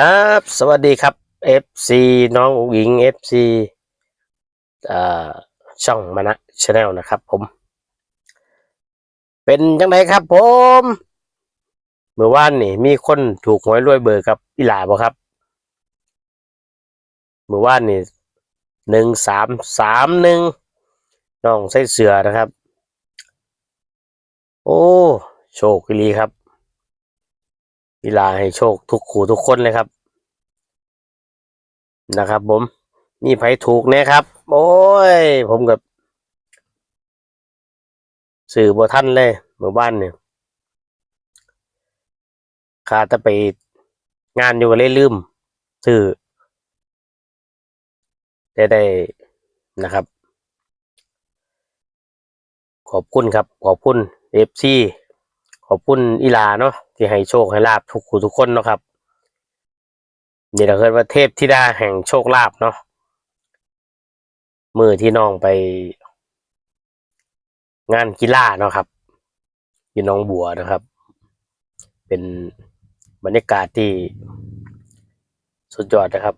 ครับสวัสดีครับ FC น้องอุ๋งอิง FC อ่าช่องมานะชาแนลนะครับ ผม เป็นจังไงครับ ผมเมื่อวานนี่ มีคนถูกหวยรวยเบอร์กับอีหลาบ่ครับเมื่อวานนี่หนึ่งสามสามหนึ่งน้องใส่เสือนะครับ โอ้ โชคดีครับ อีลาให้โชคทุกขู่ทุกคนเลยครับ นะครับ ผม มีไผถูกนี่ยครับ โอ้ย ผมกับสื่อบท่านเลยหมู่บ้านเนี่ยขาจะไปงานอยู่ก็เลยลืมสื่อได้ได้นะครับ ขอบคุณครับ ขอบคุณเอฟซี ขอบคุณอีลาเนาะที่ให้โชคให้ลาบทุกคู่ทุกคนเนาะครับนี่เราเรียว่าเทพธิดาแห่งโชคลาภเนาะมือที่น้องไป งานกีฬาเนาะครับอยู่น้องบัวนะครับ เป็นบรรยากาศที่สุดยอดนะครับ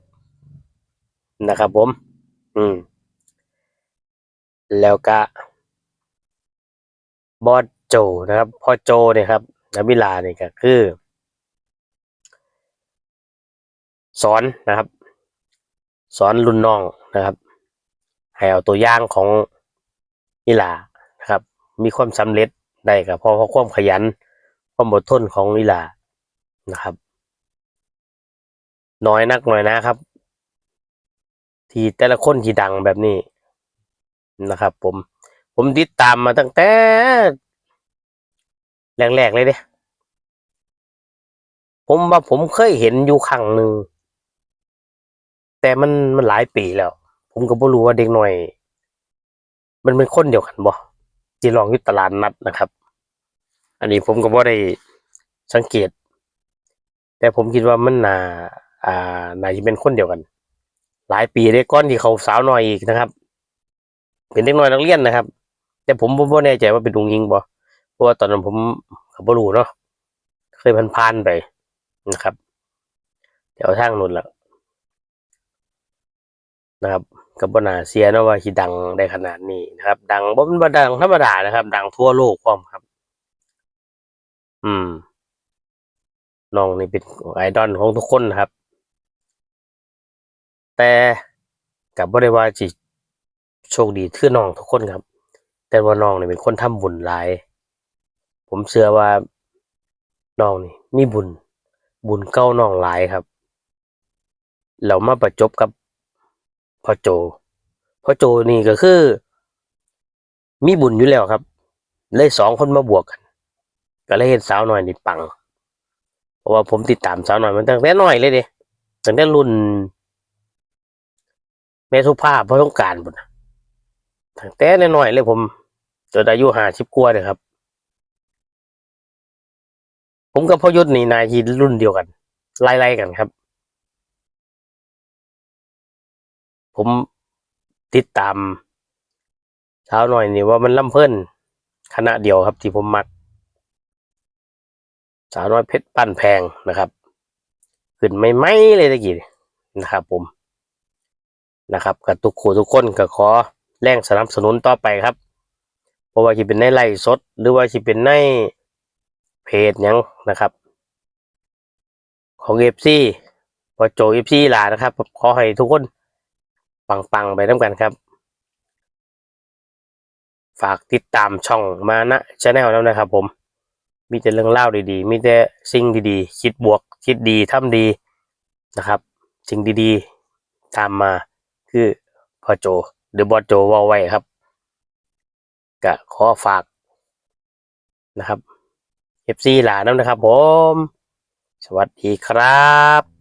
นะครับผม อืม แล้วก็บอส โจนะครับพ่อโจเนี่ยครับนวิลาเนี่ยก็คือ สอนนะครับ สอนรุ่นน้องนะครับ ให้เอาตัวอย่างของนิลานะครับ มีความสำเร็จได้กับเพราะเพราะความขยันความอดทนของนิลานะครับ น้อยนักหน่อยนะครับ ที่แต่ละคนที่ดังแบบนี้นะครับ ผมผมติดตามมาตั้งแต่ แรกๆเลยเด้ผมว่าผมเคยเห็นอยู่ครั้งหนึ่ง แต่มันมันหลายปีแล้ว ผมก็บ่รู้ว่าเด็กหน่อย มันเป็นคนเดียวกันบ่ที่ลองยู่ตลาดนัดนะครับ อันนี้ผมก็บ่ได้สังเกต แต่ผมคิดว่ามันน่าอ่าน่าจะเป็นคนเดียวกัน หลายปีได้ก้อนที่เขาสาวหน้อยอีกนะครับ เป็นเด็กน้อยนักเรียนนะครับ แต่ผมบ่บ่แน่ใจว่าเป็นลุงยิงบ่ เพราะว่าตอนนั้นผมก็บ่รู้เนาะเคยผ่านๆไปนะครับแถวทางนู้นแหละนะครับก็บ่น่าเสียนะว่าสิดังได้ขนาดนี้นะครับ ดังบ่มันบ่ดังธรรมดานะครับ ดังทั่วโลกพร้อมครับ อืมน้องนี่เป็นไอดอลของทุกคนนะครับ แต่กับบ่ได้ว่าสิโชคดีคือน้องทุกคนครับ แต่ว่าน้องนี่เป็นคนทำบุญหลาย ผมเชื่อว่าน้องนี่มีบุญ บุญเก้าน้องหลายครับแล้วมาประจบกับพ่อโจพ่อโจนี่ก็คือ มีบุญอยู่แล้วครับ เลยสองคนมาบวกกัน ก็เลยเห็นสาวหน้อยนี่ปัง เพราะว่าผมติดตามสาวหน้อยมันตั้งแต่น้อยเลยเด้ตั้งแต่รุ่นแม่สุภาพเพ่อต้องการบุญตั้งแต่น้อยเลยผมจนอายุห้าสิบกว่าเลยครับ ผมกับพ่อยุทธนี่นายทีรุ่นเดียวกัน ไล่ๆกันครับ ผมติดตามเช้าหน่อยนี่ว่ามันล่ำเพิ่นคณะเดียวครับ ที่ผมมักสาวน้อยเพชรปั้นแพงนะครับ ขึ้นไม่ไหมเลยตะกี้นะครับ ผมนะครับกับทุกคู่ทุกคนก็ขอแรงสนับสนุนต่อไปครับ เพราะว่าที่เป็นในไลฟ์สด หรือว่าที่เป็นใน เพจยังนะครับ ของเอฟซีพอโจเอฟซีหลานะครับขอให้ทุกคน ปังๆไปน้ำกันครับ ฝากติดตามช่องมานะชาแนลแล้วนะครับ ผม มีแต่เรื่องเล่าดีๆ มีแต่สิ่งดีๆ คิดบวก คิดดีทำดีนะครับ สิ่งดีๆ ตามมาคือพอโจหรือบอสโจว่าไว้ครับก็ขอฝากนะครับ เพบซีหลานำนะครับผม สวัสดีครับ